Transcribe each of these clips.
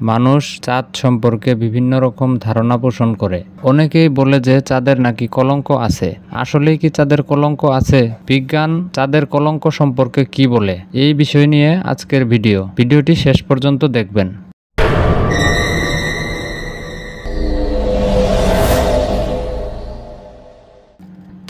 মানুষ চাঁদ সম্পর্কে বিভিন্ন রকম ধারণা পোষণ করে। অনেকেই বলে যে চাঁদের নাকি কলঙ্ক আছে। আসলেই কি চাঁদের কলঙ্ক আছে? বিজ্ঞান চাঁদের কলঙ্ক সম্পর্কে কি বলে? এই বিষয় নিয়ে আজকের ভিডিও। ভিডিওটি শেষ পর্যন্ত দেখবেন।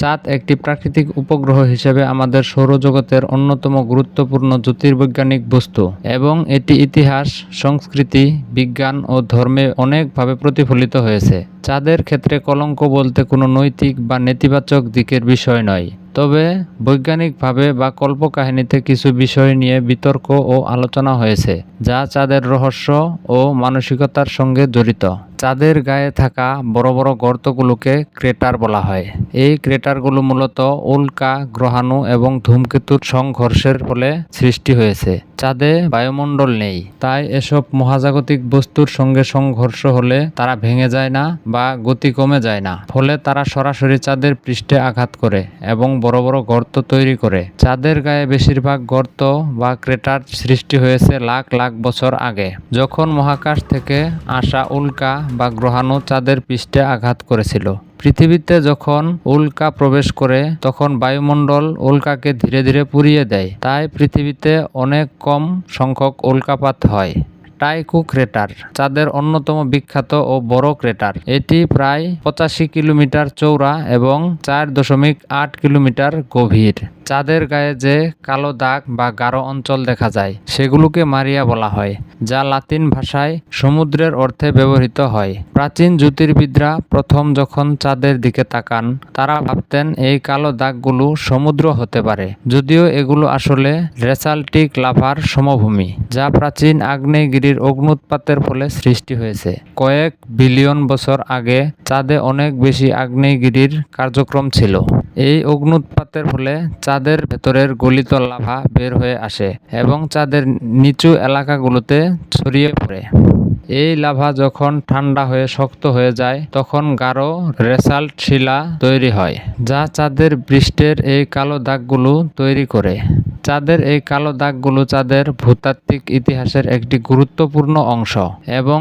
চাঁদ একটি প্রাকৃতিক উপগ্রহ হিসেবে আমাদের সৌরজগতের অন্যতম গুরুত্বপূর্ণ জ্যোতির্বৈজ্ঞানিক বস্তু এবং এটি ইতিহাস, সংস্কৃতি, বিজ্ঞান ও ধর্মে অনেকভাবে প্রতিফলিত হয়েছে। চাঁদের ক্ষেত্রে কলঙ্ক বলতে কোনো নৈতিক বা নেতিবাচক দিকের বিষয় নয়। তবে বৈজ্ঞানিকভাবে বা কল্পকাহিনীতে কিছু বিষয় নিয়ে বিতর্ক ও আলোচনা হয়েছে, যা চাঁদের রহস্য ও মানসিকতার সঙ্গে জড়িত। চাঁদের গায়ে থাকা বড় বড় গর্তগুলোকে ক্রেটার বলা হয়। এই ক্রেটারগুলো মূলত উল্কা, গ্রহাণু এবং ধূমকেতুর সংঘর্ষের ফলে সৃষ্টি হয়েছে। চাঁদে বায়ুমণ্ডল নেই। তাই এসব মহাজাগতিক বস্তুর সঙ্গে সংঘর্ষ হলে তারা ভেঙে যায় না বা গতি কমে যায় না। ফলে তারা সরাসরি চাঁদের পৃষ্ঠে আঘাত করে এবং বড় বড় গর্ত তৈরি করে। চাঁদের গায়ে বেশিরভাগ গর্ত বা ক্রেটার সৃষ্টি হয়েছে লাখ লাখ বছর আগে। যখন মহাকাশ থেকে আসা উল্কা বা গ্রহাণু চাঁদের পৃষ্ঠে আঘাত করেছিল পৃথিবীতে যখন উল্কা প্রবেশ করে, তখন বায়ুমণ্ডল উল্কাকে ধীরে ধীরে পুড়িয়ে দেয়। তাই পৃথিবীতে অনেক কম সংখ্যক উল্কাপাত হয়। টাইকু ক্রেটার, চাঁদের অন্যতম বিখ্যাত ও বড় ক্রেটার। এটি প্রায় পঁচাশি কিলোমিটার চৌড়া এবং চার দশমিক আট কিলোমিটার গভীর। চাঁদের গায়ে যে কালো দাগ বা গাঢ় অঞ্চল দেখা যায়, সেগুলোকে মারিয়া বলা হয়, যা লাতিন ভাষায় সমুদ্রের অর্থে ব্যবহৃত হয়। প্রাচীন জ্যোতির্বিদরা প্রথম যখন চাঁদের দিকে তাকান, তারা ভাবতেন এই কালো দাগগুলো সমুদ্র হতে পারে, যদিও এগুলো আসলে রেসাল্টিক লাভার সমভূমি, যা প্রাচীন আগ্নেয়গিরির অগ্নুৎপাতের ফলে সৃষ্টি হয়েছে। কয়েক বিলিয়ন বছর আগে চাঁদে অনেক বেশি আগ্নেয়গিরির কার্যক্রম ছিল। এই অগ্নুৎপাতের ফলে চাঁদের ভেতরের গলিত লাভা বের হয়ে আসে এবং চাঁদের নিচু এলাকাগুলোতে ছড়িয়ে পড়ে। এই লাভা যখন ঠান্ডা হয়ে শক্ত হয়ে যায়, তখন গাঢ় রেসাল্ট শিলা তৈরি হয়, যা চাঁদের পৃষ্ঠের এই কালো দাগগুলো তৈরি করে। চাঁদের এই কালো দাগগুলো চাঁদের ভূতাত্ত্বিক ইতিহাসের একটি গুরুত্বপূর্ণ অংশ এবং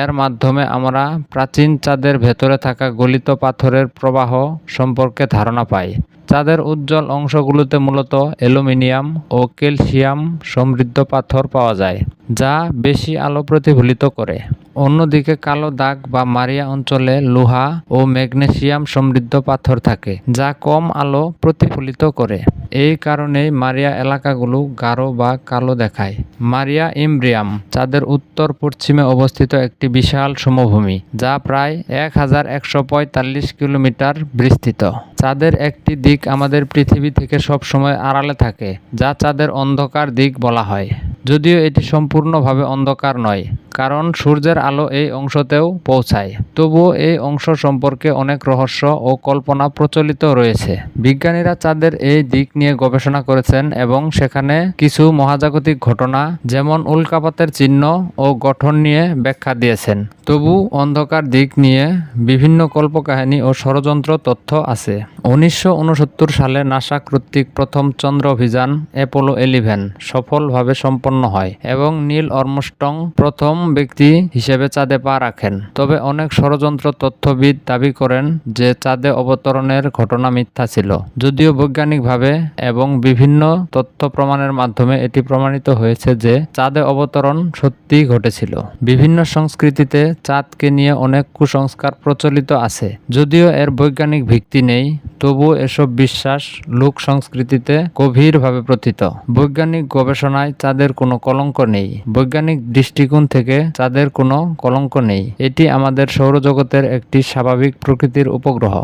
এর মাধ্যমে আমরা প্রাচীন চাঁদের ভেতরে থাকা গলিত পাথরের প্রবাহ সম্পর্কে ধারণা পাই। চাঁদের উজ্জ্বল অংশগুলোতে মূলত অ্যালুমিনিয়াম ও ক্যালসিয়াম সমৃদ্ধ পাথর পাওয়া যায়, যা বেশি আলো প্রতিফলিত করে। অন্যদিকে কালো দাগ বা মারিয়া অঞ্চলে লোহা ও ম্যাগনেসিয়াম সমৃদ্ধ পাথর থাকে, যা কম আলো প্রতিফলিত করে। এই কারণেই মারিয়া এলাকাগুলো গাঢ় বা কালো দেখায়। মারিয়া ইমব্রিয়াম চাঁদের উত্তর পশ্চিমে অবস্থিত একটি বিশাল সমভূমি, যা প্রায় এক হাজার একশো পঁয়তাল্লিশ কিলোমিটার বিস্তৃত। চাঁদের একটি দিক আমাদের পৃথিবী থেকে সবসময় আড়ালে থাকে, যা চাঁদের অন্ধকার দিক বলা হয়। যদিও এটি সম্পূর্ণভাবে অন্ধকার নয় কারণ সূর্যের আলো এই অংশতেও পৌঁছায়। তবুও এই অংশ সম্পর্কে অনেক রহস্য ও কল্পনা প্রচলিত রয়েছে। বিজ্ঞানীরা চাঁদের এই দিক নিয়ে গবেষণা করেছেন এবং সেখানে কিছু মহাজাগতিক ঘটনা, যেমন উল্কাপাতের চিহ্ন ও গঠন নিয়ে ব্যাখ্যা দিয়েছেন। তবু অন্ধকার দিক নিয়ে বিভিন্ন কল্পকাহিনী ও ষড়যন্ত্র তথ্য আছে। উনিশশো উনসত্তর সালে নাসা কর্তৃক প্রথম চন্দ্র অভিযান অ্যাপোলো এলিভেন সফলভাবে সম্পন্ন হয় এবং নীল অর্মস্টং প্রথম ব্যক্তি হিসেবে চাঁদে পা রাখেন। তবে অনেক ষড়যন্ত্র তথ্যবিদ দাবি করেন যে চাঁদে অবতরণের ঘটনা মিথ্যা ছিল। যদিও বৈজ্ঞানিকভাবে এবং বিভিন্ন তথ্য প্রমাণের মাধ্যমে এটি প্রমাণিত হয়েছে যে চাঁদে অবতরণ সত্যি ঘটেছিল। বিভিন্ন সংস্কৃতিতে চাঁদকে নিয়ে অনেক কুসংস্কার প্রচলিত আছে। যদিও এর বৈজ্ঞানিক ভিত্তি নেই, তবুও এসব বিশ্বাস লোক সংস্কৃতিতে গভীরভাবে প্রথিত। বৈজ্ঞানিক গবেষণায় চাঁদের কোনো কলঙ্ক নেই। বৈজ্ঞানিক দৃষ্টিকোণ থেকে চাঁদের কোনো কলঙ্ক নেই। এটি আমাদের সৌরজগতের একটি স্বাভাবিক প্রকৃতির উপগ্রহ,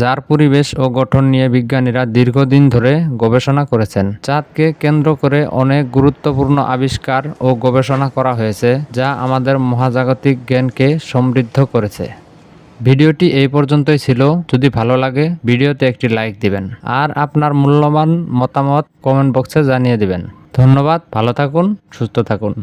যার পরিবেশ ও গঠন নিয়ে বিজ্ঞানীরা দীর্ঘদিন ধরে গবেষণা করেছেন। চাঁদকে কেন্দ্র করে অনেক গুরুত্বপূর্ণ আবিষ্কার ও গবেষণা করা হয়েছে, যা আমাদের মহাজাগতিক জ্ঞানকে সমৃদ্ধ করেছে। ভিডিওটি এই পর্যন্তই ছিল। যদি ভালো লাগে, ভিডিওতে একটি লাইক দিবেন। আর আপনার মূল্যবান মতামত কমেন্ট বক্সে জানিয়ে দিবেন। ধন্যবাদ, ভালো থাকুন, সুস্থ থাকুন।